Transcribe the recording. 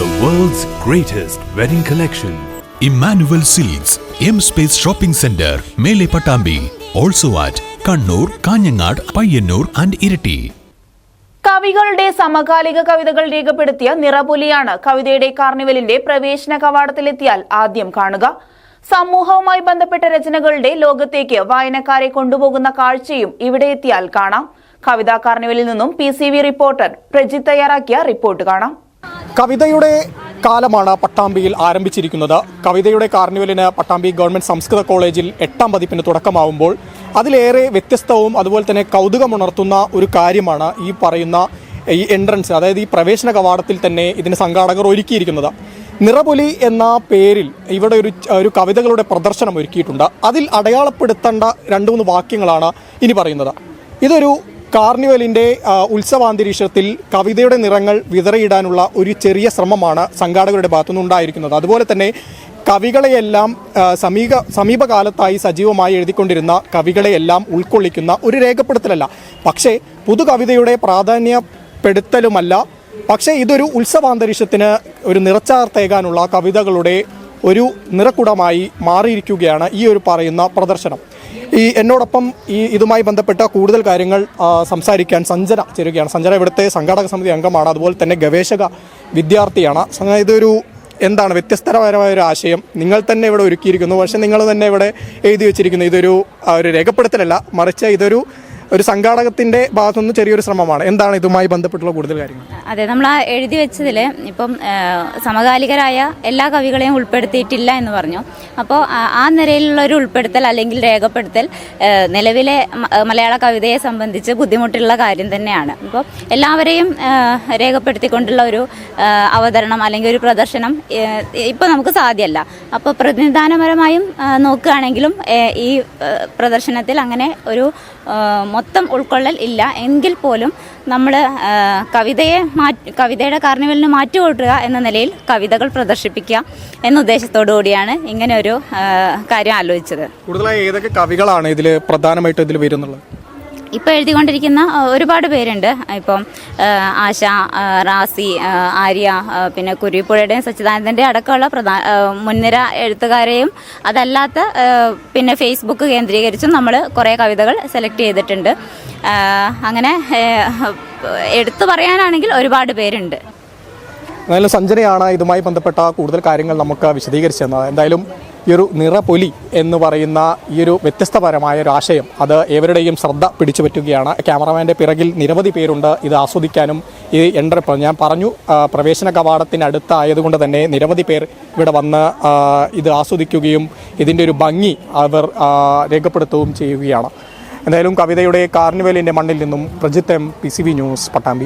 The world's greatest wedding collection. Emmanuel silks M space shopping centre Mele Pattambi also at Kannur Kanhangad Payyanur and Iritty കവികളുടെ സമകാലിക കവിതകൾ രേഖപ്പെടുത്തിയ നിറപുലിയാണ് കവിതയുടെ കാർണിവലിന്റെ പ്രവേശന കവാടത്തിലെത്തിയാൽ ആദ്യം കാണുക. സമൂഹവുമായി ബന്ധപ്പെട്ട രചനകളുടെ ലോകത്തേക്ക് വായനക്കാരെ കൊണ്ടുപോകുന്ന കാഴ്ചയും ഇവിടെ എത്തിയാൽ കാണാം. കവിതാ കാർണിവലിൽ നിന്നും P C V reporter Prajith തയ്യാറാക്കിയ റിപ്പോർട്ട് കാണാം. കവിതയുടെ കാലമാണ് പട്ടാമ്പിയിൽ ആരംഭിച്ചിരിക്കുന്നത്. കവിതയുടെ കാർണിവലിന് പട്ടാമ്പി ഗവൺമെന്റ് സംസ്കൃത കോളേജിൽ എട്ടാം പതിപ്പിന് തുടക്കമാവുമ്പോൾ അതിലേറെ വ്യത്യസ്തവും അതുപോലെ തന്നെ കൗതുകമുണർത്തുന്ന ഒരു കാര്യമാണ് ഈ പറയുന്ന ഈ എൻട്രൻസ് അതായത് ഈ പ്രവേശന കവാടത്തിൽ തന്നെ ഇതിന് സംഘാടകർ ഒരുക്കിയിരിക്കുന്നത്. നിറപൊലി എന്ന പേരിൽ ഇവിടെ ഒരു ഒരു കവിതകളുടെ പ്രദർശനം ഒരുക്കിയിട്ടുണ്ട്. അതിൽ അടയാളപ്പെടുത്തേണ്ട രണ്ട് മൂന്ന് വാക്യങ്ങളാണ് ഇനി പറയുന്നത്. ഇതൊരു കാർണിവലിന്റെ ഉത്സവാന്തരീക്ഷത്തിൽ കവിതയുടെ നിറങ്ങൾ വിതറിയിടാനുള്ള ഒരു ചെറിയ ശ്രമമാണ് സംഘാടകരുടെ ഭാഗത്തുനിന്ന് ഉണ്ടായിരിക്കുന്നത്. അതുപോലെ തന്നെ കവികളെയെല്ലാം സമീപ സമീപകാലത്തായി സജീവമായി എഴുതിക്കൊണ്ടിരുന്ന കവികളെയെല്ലാം ഉൾക്കൊള്ളിക്കുന്ന ഒരു രേഖപ്പെടുത്തലല്ല. പക്ഷേ പുതുകവിതയുടെ പ്രാധാന്യപ്പെടുത്തലുമല്ല. പക്ഷേ ഇതൊരു ഉത്സവാന്തരീക്ഷത്തിന് ഒരു നിറച്ചാർത്തേകാനുള്ള കവിതകളുടെ ഒരു നിറക്കുടമായി മാറിയിരിക്കുകയാണ് ഈ ഒരു പറയുന്ന പ്രദർശനം. ഈ എന്നോടൊപ്പം ഈ ഇതുമായി ബന്ധപ്പെട്ട കൂടുതൽ കാര്യങ്ങൾ സംസാരിക്കാൻ സഞ്ജന ചേരുകയാണ്. സഞ്ജന ഇവിടുത്തെ സംഘാടക സമിതി അംഗമാണ്. അതുപോലെ തന്നെ ഗവേഷക വിദ്യാർത്ഥിയാണ്. ഇതൊരു എന്താണ്? വ്യത്യസ്തപരമായ ഒരു ആശയം. നിങ്ങൾ തന്നെ ഇവിടെ ഒരുക്കിയിരിക്കുന്നു. പക്ഷേ നിങ്ങൾ തന്നെ ഇവിടെ എഴുതി വെച്ചിരിക്കുന്നു. ഇതൊരു ഒരു രേഖപ്പെടുത്തലല്ല. മറിച്ച് ഇതൊരു ഒരു സംഘാടകത്തിന്റെ ഭാഗത്തുനിന്ന് ചെറിയൊരു ശ്രമമാണ്. എന്താണ് ഇതുമായി ബന്ധപ്പെട്ടുള്ള കൂടുതൽ കാര്യങ്ങൾ? അതെ നമ്മൾ ആ എഴുതി വെച്ചതിൽ ഇപ്പം സമകാലികരായ എല്ലാ കവികളെയും ഉൾപ്പെടുത്തിയിട്ടില്ല എന്ന് പറഞ്ഞു. അപ്പോൾ ആ നിരയിലുള്ള ഒരു ഉൾപ്പെടുത്തൽ അല്ലെങ്കിൽ രേഖപ്പെടുത്തൽ നിലവിലെ മലയാള കവിതയെ സംബന്ധിച്ച് ബുദ്ധിമുട്ടുള്ള കാര്യം തന്നെയാണ്. അപ്പോൾ എല്ലാവരെയും രേഖപ്പെടുത്തിക്കൊണ്ടുള്ള ഒരു അവതരണം അല്ലെങ്കിൽ ഒരു പ്രദർശനം ഇപ്പോൾ നമുക്ക് സാധ്യമല്ല. അപ്പോൾ പ്രതിനിധാനപരമായും നോക്കുകയാണെങ്കിലും ഈ പ്രദർശനത്തിൽ അങ്ങനെ ഒരു മൊത്തം ഉൾക്കൊള്ളൽ ഇല്ല. എങ്കിൽ പോലും നമ്മൾ കവിതയെ മാറ്റി കവിതയുടെ കാർണിവലിന് മാറ്റുകൂട്ടുക എന്ന നിലയിൽ കവിതകൾ പ്രദർശിപ്പിക്കുക എന്ന ഉദ്ദേശത്തോടു കൂടിയാണ് ഇങ്ങനെ ഒരു കാര്യം ആലോചിച്ചത്. കൂടുതലായി ഏതൊക്കെ കവികളാണ് ഇതിൽ പ്രധാനമായിട്ടും ഇതിൽ വരുന്നുള്ളത്? ഇപ്പോൾ എഴുതിക്കൊണ്ടിരിക്കുന്ന ഒരുപാട് പേരുണ്ട്. ഇപ്പം ആശ റാസി ആര്യ പിന്നെ കുരുപ്പുഴയുടെയും സച്ചിദാനന്ദന്റെ അടക്കമുള്ള പ്രധാന ആ, മുൻനിര എഴുത്തുകാരെയും അതല്ലാത്ത പിന്നെ ഫേസ്ബുക്ക് കേന്ദ്രീകരിച്ചും നമ്മൾ കുറേ കവിതകൾ സെലക്ട് ചെയ്തിട്ടുണ്ട്. അങ്ങനെ എടുത്തു പറയാനാണെങ്കിൽ ഒരുപാട് പേരുണ്ട്. എന്തായാലും സഞ്ജനയാണ് ഇതുമായി ബന്ധപ്പെട്ട കൂടുതൽ കാര്യങ്ങൾ നമുക്ക് വിശദീകരിച്ചു തന്നത് എന്തായാലും ഈ ഒരു നിറപൊലി എന്ന് പറയുന്ന ഈ ഒരു വ്യത്യസ്തപരമായ ഒരു ആശയം. അത് ഏവരുടെയും ശ്രദ്ധ പിടിച്ചു പറ്റുകയാണ് ക്യാമറമാന്റെ പിറകിൽ നിരവധി പേരുണ്ട്. ഇത് ആസ്വദിക്കാനും ഈ എൻട്ര ഞാൻ പറഞ്ഞു പ്രവേശന കവാടത്തിനടുത്തായതുകൊണ്ട് തന്നെ നിരവധി പേർ ഇവിടെ വന്ന് ഇത് ആസ്വദിക്കുകയും ഇതിന്റെ ഒരു ഭംഗി അവർ രേഖപ്പെടുത്തുകയും ചെയ്യുകയാണ്. എന്തായാലും കവിതയുടെ കാർണിവലിന്റെ മണ്ണിൽ നിന്നും Prajith P. C. V. News Pattambi.